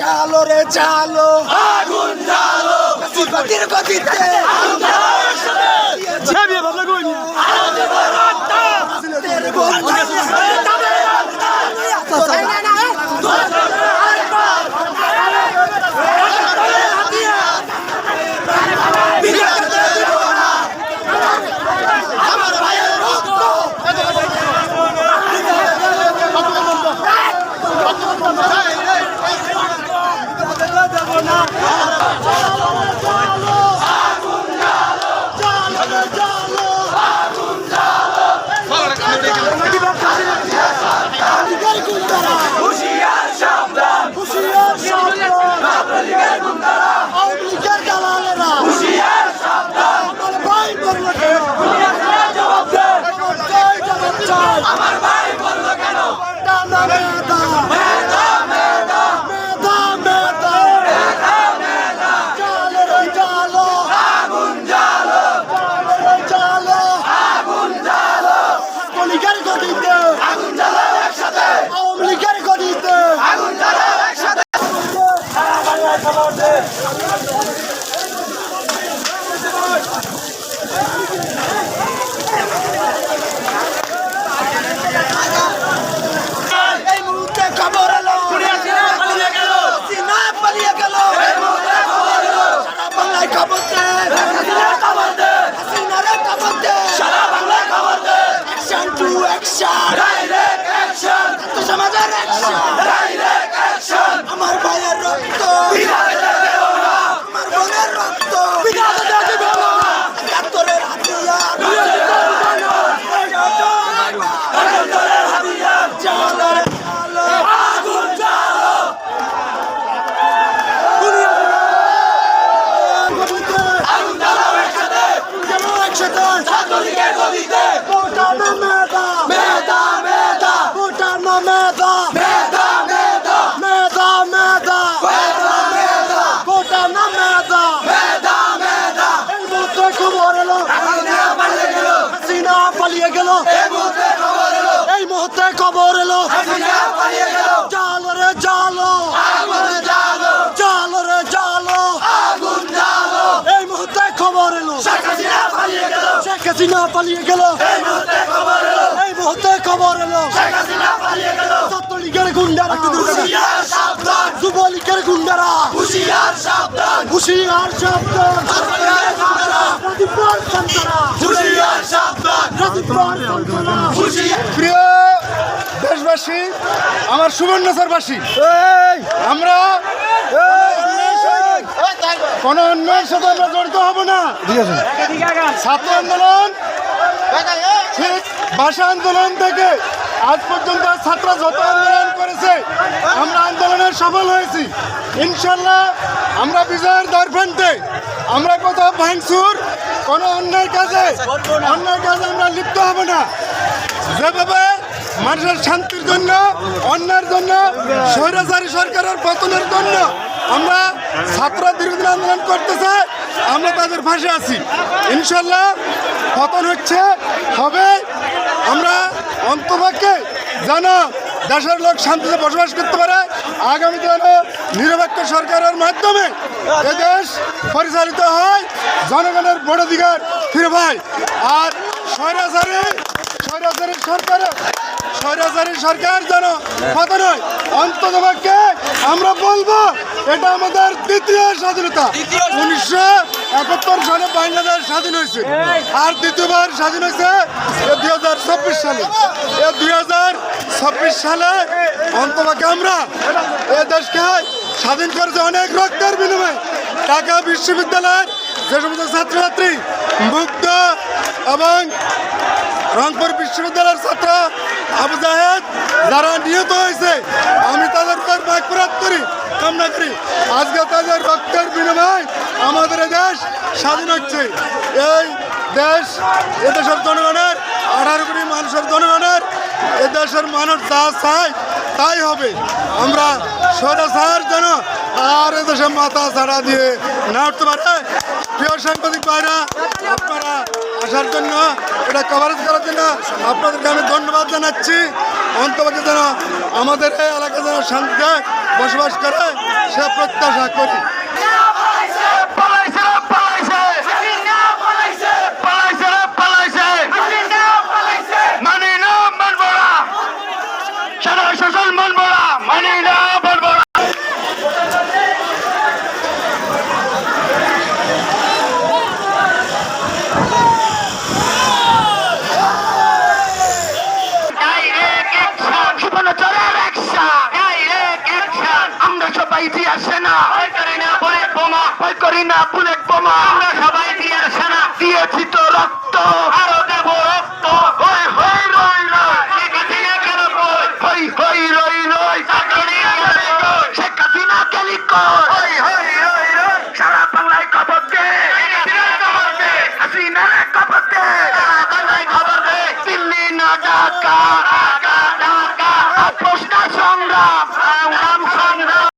চালো রে চালো। আগুন গতির গতিতে তেরে আমার ভাই বলল কেন? মেধা মেধা আগুন জ্বালো। আগুন জ্বালো। আগুন জ্বালো একসাথে। আগুন জ্বালো একসাথে। এই মুহূর্তে খবর এলো পালিয়ে গেল সিনা পালিয়ে গেল এই মুহূর্তে খবর এলো সারা বাংলায় খবর দে হাসিনার খবর দে হাসিনারে খবর দে সারা বাংলায় খবর দে অ্যাকশন ডাইরেক্ট অ্যাকশন তো সমাজের অ্যাকশন ডাইরেক্ট অ্যাকশন আমার ভাইয়ের রক্ত আমার বোনের রক্ত বিধাতে দেও না একাত্তরের হাতিয়ার একাত্তরের হাতিয়ার চালো রে চালো আগুন জ্বালো গতিতে আগুন জ্বালাও একসাথে যেন একসাথে ছাত্রলীগের গদিতে ভোটানো মেধা মেধা মেধা ভোটানো মেধা মেধা মেধা মেধা মেধা মেধা মেধা ভোটানো মেধা মেধা মেধা এই মুহূর্তে খবর এলো হাসিনা পালিয়ে গেল হাসিনা পালিয়ে গেল এই মুহূর্তে খবর এলো এই মুহূর্তে খবর এলো হাসিনা পালিয়ে গেল জালো রে জালো আগুন জ্বালো জালো রে জালো আগুন জ্বালো এই মুহূর্তে খবর এলো শেখ হাসিনা পালিয়ে গেল শেখ হাসিনা পালিয়ে গেল। এই মুহূর্তে খবর এলো। ছাত্রলীগের গুন্ডারা। সাবধান যুবলীগের গুন্ডারা। হুশিয়ার সাবধান। হুশিয়ার সাবধান হুশিয়ার প্রিয় দেশবাসী আমার সুবর্ণচরবাসী আমরা কোন অন্যায়ের সাথে আমরা জড়িত হব না। ছাত্র আন্দোলন ঠিক ভাষা আন্দোলন থেকে আজ পর্যন্ত ছাত্র যত আন্দোলন করেছে আমরা আন্দোলনে সফল হয়েছি। ইনশাল্লাহ আমরা বিজয়ের দরফান্তে আমরা কোথাও ভাঙচুর কোনো অন্যায় কাজে অন্যায় কাজে আমরা লিপ্ত হব না। যেভাবে মানুষের শান্তির জন্য অন্যায়ের জন্য স্বৈরাচারী সরকারের পতনের জন্য আমরা ছাত্র দীর্ঘদিন আন্দোলন করতেছে, আমরা তাদের পাশে আছি। ইনশাল্লাহ পতন হচ্ছে, হবে। আমরা অন্তপক্ষে যেন দেশের লোক শান্তিতে বসবাস করতে পারে, আগামী যেন নিরপেক্ষ সরকারের মাধ্যমে এ দেশ পরিচালিত হয়, জনগণের ভোটাধিকার ফিরে পায়। আর স্বৈরাচারী স্বৈরাচারী সরকারের স্বৈরাচারী সরকার যেন পতন হয় অন্ততপক্ষে আমরা বলব এটা আমাদের দ্বিতীয় স্বাধীনতা। উনিশশো একাত্তর সালে বাংলাদেশ স্বাধীন হয়েছে। আর দ্বিতীয়বার স্বাধীন হয়েছে দুই হাজার চব্বিশ সালে। এ দুই হাজার ছাব্বিশ সালে অন্তপক্ষে আমরা এ দেশকে স্বাধীন করেছে অনেক রক্তের বিনিময়ে। ঢাকা বিশ্ববিদ্যালয়ের যে সমস্ত ছাত্রছাত্রী মুক্ত এবং রংপুর বিশ্ববিদ্যালয়ের ছাত্র আবু জাহেদ, যারা নিহত হয়েছে, আমি তাদের উপর মাইকপুরাত করি, কামনা করি। আজকে তাদের রক্তের বিনিময় আমাদের দেশ স্বাধীন হচ্ছে। এই দেশ এদেশের জনগণের, আঠারো কোটি মানুষের জনগণের এ দেশের মানুষ যা চায় তাই হবে। আমরা স্বৈরাচার যেন আর এদেশে মাথা ছাড়া দিয়ে না উঠতে পারে। প্রিয় সাংবাদিক ভাইরা, আপনারা আসার জন্য, এটা কভারেজ করার জন্য আপনাদেরকে আমি ধন্যবাদ জানাচ্ছি। অন্তবাদে যেন আমাদের এই এলাকায় যেন শান্তিতে বসবাস করে, সে প্রত্যাশা করি পালাইছে পালাইছে পালাইছে পালাইছে রে পালাইছে মানি না মানব না সারা শাসন মানব না মানি না মানব না Direct action! সুবর্ণচরের action! Direct action! আমরা সবাই ইতিহাসে না ভয় করি না বুলেট বোমা ভয় করি না বুলেট বোমা আমরা সবাই ইতিহাসে না। দিয়েছি তো রক্ত। আরও দেব রক্ত। হই হই রই রই। শেখ হাসিনা কেন কই? হই হই রই রই। চাকরি কেন কই? শেখ হাসিনা কই? হই হই রই রই। সারা বাংলায় খবর দে। খবর দে। হাসিনা খবর দে। সারা বাংলায় খবর দে। দিল্লি না ঢাকা।